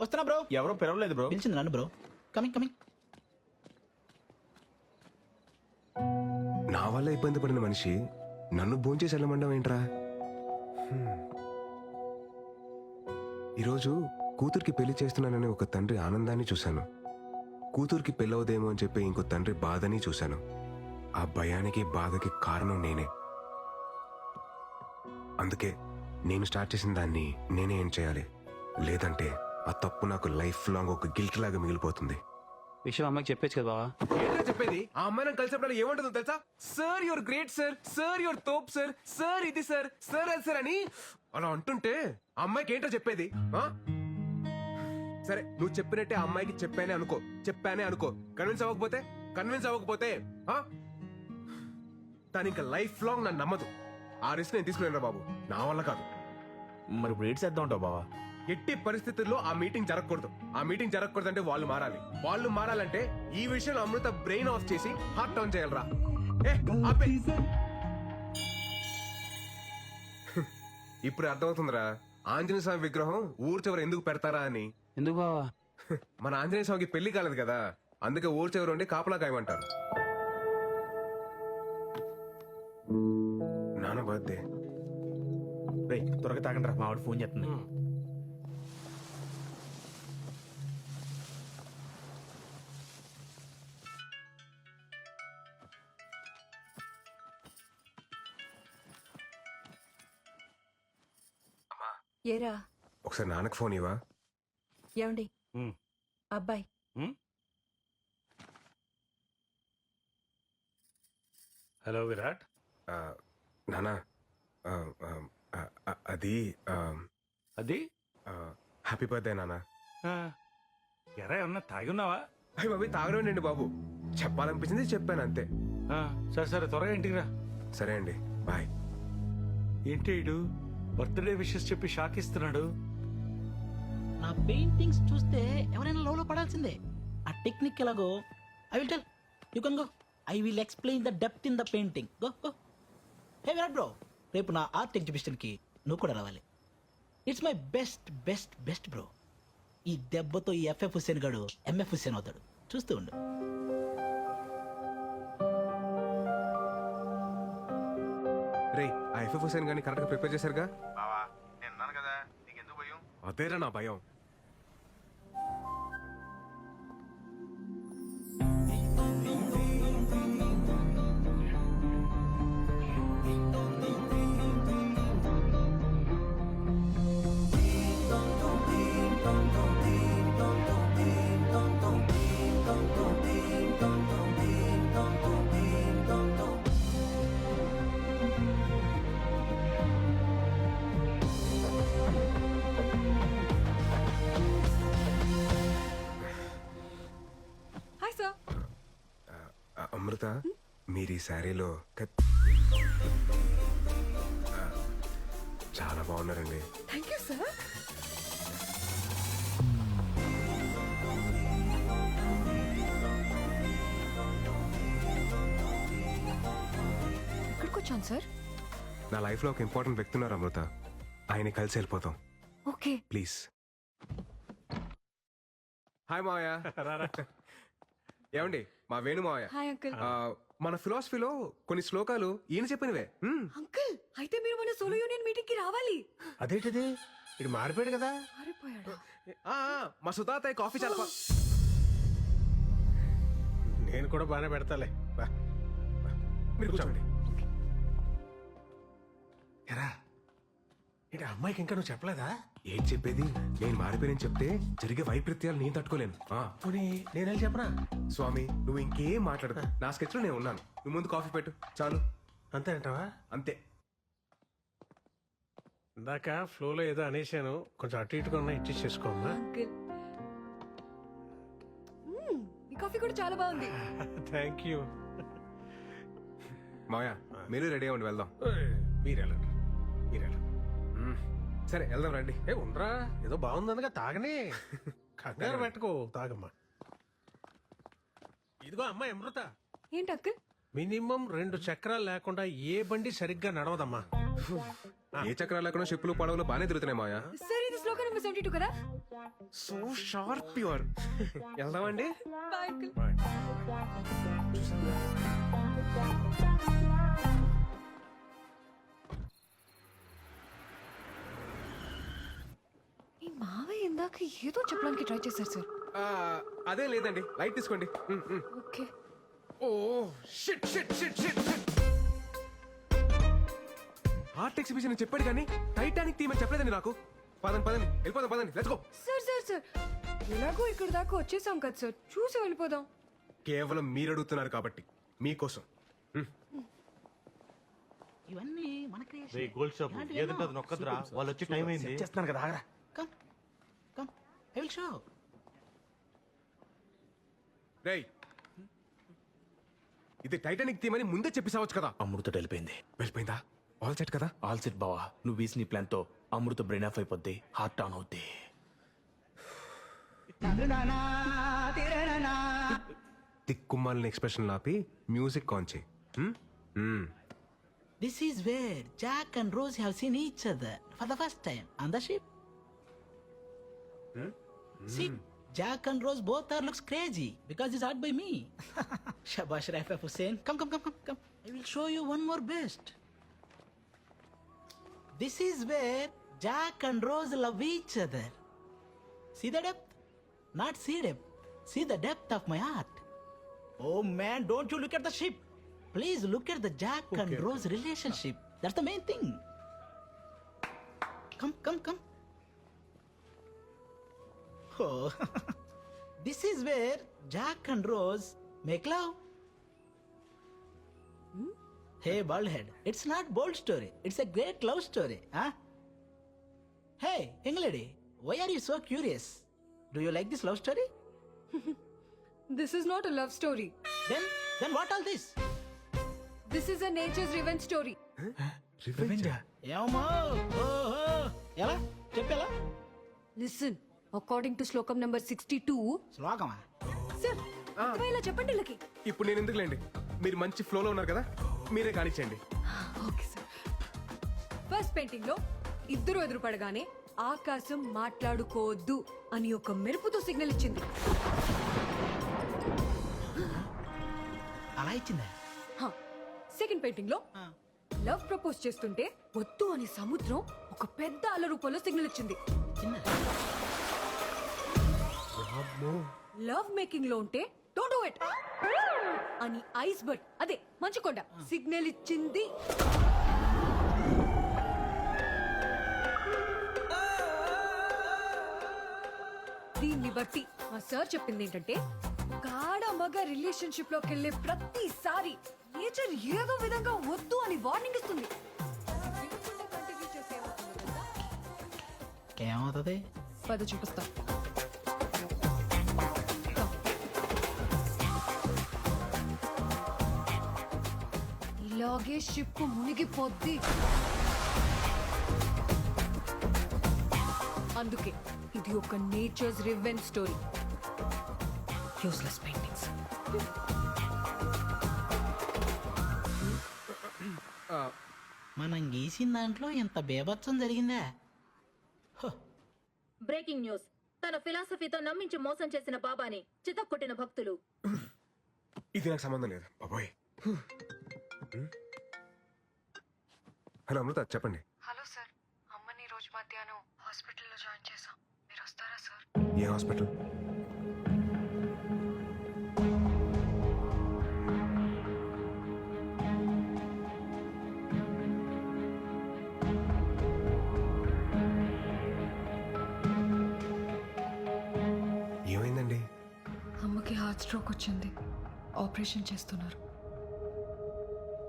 వస్తున్నా బ్రో. ఎవరో పిలవలేదు బ్రో. పిలిచింది నన్ను బ్రో. కమింగ్ కమింగ్ నా వల్ల ఇబ్బంది పడిన మనిషి నన్ను భోంచేసి వెళ్ళమండం ఏంట్రా. ఈరోజు కూతురికి పెళ్ళి చేస్తున్నానని ఒక తండ్రి ఆనందాన్ని చూశాను. కూతురికి పెళ్ళవదేమో అని చెప్పి ఇంకో తండ్రి బాధని చూశాను. ఆ భయానికి బాధకి కారణం నేనే. అందుకే నేను స్టార్ట్ చేసిన దాన్ని నేనే ఏం చేయాలి? లేదంటే ఆ తప్పు నాకు లైఫ్ లాంగ్ ఒక గిల్ట్ లాగా మిగిలిపోతుంది. విషయం అమ్మకి చెప్పేచ్చు కదా బావా? ఏంటో చెప్పేది? ఆ అమ్మాయి నన్ను కలిసినప్పుడు ఏమంటుందో తెలుసా? Sir your great sir sir your తోప్ sir sir ఇది సార్ సార్ అది సార్ అని అలా అంటుంటే ఆ అమ్మాయికి ఏంటో చెప్పేది? ఆ? సరే నువ్వు చెప్పినట్టే ఆ అమ్మాయికి చెప్పానే అనుకో. చెప్పానే అనుకో. కన్విన్స్ అవ్వకపోతే? కన్విన్స్ అవ్వకపోతే? ఆ? తను ఇంకా లైఫ్ లాంగ్ నన్ను నమ్మదు. ఆ రిస్క్ నేను తీసుకునేరా బాబు. నా వల్ల కాదు. మరి ఇప్పుడు ఏడ్ చేద్దాం ఉంటావు బావా? ఎట్టి పరిస్థితుల్లో ఆ మీటింగ్ జరగకూడదు. ఆ మీటింగ్ జరగకూడదు అంటే వాళ్ళు మారాలి. వాళ్ళు మారాలంటే ఈ విషయంలో అమృత బ్రెయిన్ ఆఫ్ చేసి హార్ట్ ఆన్ చేయాలరా. ఏ, ఆపే. ఇప్పుడు అర్థమవుతుందిరా. ఆంజనేయ స్వామి విగ్రహం ఊరు చివర ఎందుకు పెడతారా అని. ఎందుకు బావా? మన ఆంజనేయ స్వామికి పెళ్ళి కాలేదు కదా. అందుకే ఊరు చివర ఉండి కాపలా కాయమంటారు. నాన్న బర్త్డే. రే త్వరగా తాగండి రా మావాడు ఫోన్ చేస్తుంది. ఏరా? ఒకసారి నాన్నకు ఫోన్ ఇవ్వా? ఏమండి? ఉమ్. అబ్బాయి. హలో విరాట్. ఆ, నానా ఆ, ఆ, ఆ, ఆ, అది ఆ, అది? ఆ, హ్యాపీ బర్త్డే నానా ఆ, ఎరా ఏమన్నా తాగి ఉన్నావా అయ్యి బాబు తాగడండి బాబు. చెప్పాలనిపించింది చెప్పాను అంతే. ఆ, సరే సరే త్వరగా ఇంటికి రా. సరే అండి బాయ్. ఏంటి ఇడు బర్త్డే విషెస్ చెప్పి షాక్ ఇస్తున్నాడు నా పెయింటింగ్స్ చూస్తే ఎవరైనా లోలో పడాల్సిందే. ఆ టెక్నిక్ ఎలాగో? I will tell you can go I will explain the depth in the painting go go hey Virat bro రేపు నా ఆర్ట్ ఎగ్జిబిషన్కి నువ్వు కూడా రావాలి. It's my best best best bro ఈ దెబ్బతో ఈ ఎఫ్ఎఫ్ హుస్సేన్ గాడు ఎంఎఫ్ హుసేన్ అవుతాడు. చూస్తూ ఉండు. రే ఆ ఎఫ్ఎఫ్ హుసేన్ గాని కరెక్ట్గా ప్రిపేర్ చేశారుగా? బావా నేను ఉన్నాను కదా నీకెందుకు భయం? అదేరా నా భయం. అమృత మీరు ఈ శారీలో చాలా బాగున్నారండి. థ్యాంక్ యూ సార్ ఎక్కడికి వచ్చాను సార్ నా లైఫ్లో ఒక ఇంపార్టెంట్ వ్యక్తి ఉన్నారు అమృత. ఆయన కలిసి వెళ్ళిపోతాం. ఓకే. ప్లీజ్. హాయ్ మావయ్య. ఏమండి? మా వేణు మావయ్య హాయ్ అంకుల్. ఆ, మన ఫిలాసఫీలో కొన్ని శ్లోకాలు ఈయన చెప్పినవే. మ్మ్. అంకుల్ అయితే మీరు మన సోలో యూనియన్ మీటింగ్కి రావాలి. అదేంటిది? ఇటు మారిపోయాడు కదా. మారిపోయాడా? ఆ, ఆ, మా సుతాతయ్య కాఫీ చాలా బా- నేను కూడా బాగానే పెడతాలే. బా. మీరు కూర్చోండి. ఎరా. అమ్మాయికి ఇంకా నువ్వు చెప్పలేదా? ఏం చెప్పేది? నేను మారిపోయానని చెప్తే జరిగే వైపరీత్యాలు నేను తట్టుకోలేను. ఆ, పోనీ నేను చెప్పనా? స్వామి నువ్వు ఇంకేం మాట్లాడదు నా స్కెచ్లో నేను ఉన్నాను. నువ్వు ముందు కాఫీ పెట్టు. చాలు. అంతే అంటావా? అంతే. ఇందాక ఫ్లోలో ఏదో అనేసాను కొంచెం అటు ఇటుగా ఉన్నా ఇచ్చి చేసుకోమ్మా అంకుల్ కాఫీ కూడా చాలా బాగుంది. థ్యాంక్ యూ మాయా మీరు రెడీ అవ్వండి వెళ్దాం. మీరు వెళ్ళండి. సరే వెళ్దాం రండి. ఏ ఉండరా. ఏదో బాగుందనగా తాగనే. కంగారు పెట్టుకో. తాగమ్మా. ఇదిగో అమ్మా అమృత. ఏంటి అంకుల్? మినిమం రెండు చక్రాలు లేకుండా ఏ బండి సరిగ్గా నడవదమ్మా. ఏ చక్రాలు లేకుండా షిప్పులు పడవలు బాగానే తిరుగుతున్నాయి మాయా సార్ ఇది శ్లోక నెంబర్ సెవెంటీ టూ కదా? సో షార్ప్ యువర్ వెళ్దామండి. బాయ్ అంకుల్ ఈ మావయ్య ఇందాక ఏదో చెప్పడానికి ట్రై చేశారు సార్. అదేం లేదండి. లైట్ తీసుకోండి. Okay. Oh shit shit shit shit art exhibition చెప్పాడు కానీ టైటానిక్ థీమ్ అని చెప్పలేదండి నాకు. పదండి పదండి. వెళ్ళిపోదాం పదండి. Let's go sir sir sir. ఎలాగో ఇక్కడ దాకా వచ్చేసాం కదా సార్. చూసి వెళ్ళిపోదాం. కేవలం మీరు అడుగుతున్నారు కాబట్టి మీకోసం. ఇవన్నీ మన రే గోల్డ్ షాప్ ఏదంటే అది నొక్కదురా వాళ్ళు వచ్చి టైం అయింది. చేస్తున్నాను కదా ఆగరా. Come come I will show రేయ్. ఇది టైటానిక్ థీమ్ అని ముందే చెప్పేసావచ్చు కదా. అమృత వెళ్ళిపోయింది. వెళ్ళిపోయిందా? ఆల్ సెట్ కదా? ఆల్ సెట్ బావా. నువ్వు వీసిన ప్లాన్తో అమృత బ్రెయిన్ ఆఫ్ అయిపోద్ది హార్ట్ ఆన్ అవుద్ది. తిక్కుమాలిన ఎక్స్ప్రెషన్ ఆపి మ్యూజిక్ ఆన్ చేయి. This is where Jack and Rose have seen each other for the first time on the ship. See, Jack and Rose both are looks crazy because it's art by me. Shabash Rafa Hussein. Come, come, come, come, come. I will show you one more best. This is where Jack and Rose love each other. See the depth? Not see depth. See the depth of my heart. Oh man, don't you look at the ship. Please look at the Jack and Rose relationship. That's the main thing. Come, come, come. Oh, this is where Jack and Rose make love. Hey, baldhead, it's not bold story. It's a great love story, huh? Hey, young lady, why are you so curious? Do you like this love story? This is not a love story Then, then what all this? This is a nature's revenge story ఏమో ఓహో ఎలా చెప్పేలా listen according to శ్లోకం number sixty two. శ్లోకమా? Sir అర్థమయ్యేలా చెప్పండి వీళ్ళకి ఇప్పుడు నేను ఎందుకులేండి మీరు మంచి ఫ్లోలో ఉన్నారు కదా మీరే కానిచ్చేయండి. Okay sir. ఫస్ట్ పెయింటింగ్లో ఇద్దరు ఎదురుపడగానే ఆకాశం మాట్లాడుకోవద్దు అని ఒక మెరుపుతో సిగ్నల్ ఇచ్చింది. అలా ఇచ్చిందా? సెకండ్ పెయింటింగ్లో. లవ్ ప్రపోజ్ చేస్తుంటే వద్దు అని సముద్రం ఒక పెద్ద అల రూపంలో సిగ్నల్ ఇచ్చింది. చిన్న లవ్ మేకింగ్లో ఉంటే డోంట్ డూ ఇట్ అని ఐస్ బర్డ్ అదే మంచుకొండ సిగ్నల్ ఇచ్చింది. దీన్ని బట్టి మా సార్ చెప్పింది ఏంటంటే గాఢ మగ రిలేషన్షిప్లోకి వెళ్ళే ప్రతిసారి నేచర్ ఏదో విధంగా వద్దు అని వార్నింగ్ ఇస్తుంది? ఏమవుతుంది? పద చూపిస్తా. ఇలాగే షిప్ మునిగిపోద్ది. అందుకే ఇది ఒక nature's revenge story. Useless paintings మనం గీసిన దాంట్లో ఇంత బేభత్సం జరిగిందా? హో, బ్రేకింగ్ న్యూస్. తన ఫిలాసఫీతో నమ్మించి మోసం చేసిన బాబాని చితక్కొట్టిన భక్తులు. ఇది నాకు సంబంధం లేదు బాబోయ్. హలో అమృత చెప్పండి. హలో సార్ అమ్మని రోజు మధ్యాహ్నం హాస్పిటల్లో జాయిన్ చేసాం మీరు వస్తారా సార్? ఏ హాస్పిటల్? ఏమైందండి? అమ్మకి హార్ట్ స్ట్రోక్ వచ్చింది. ఆపరేషన్ చేస్తున్నారు.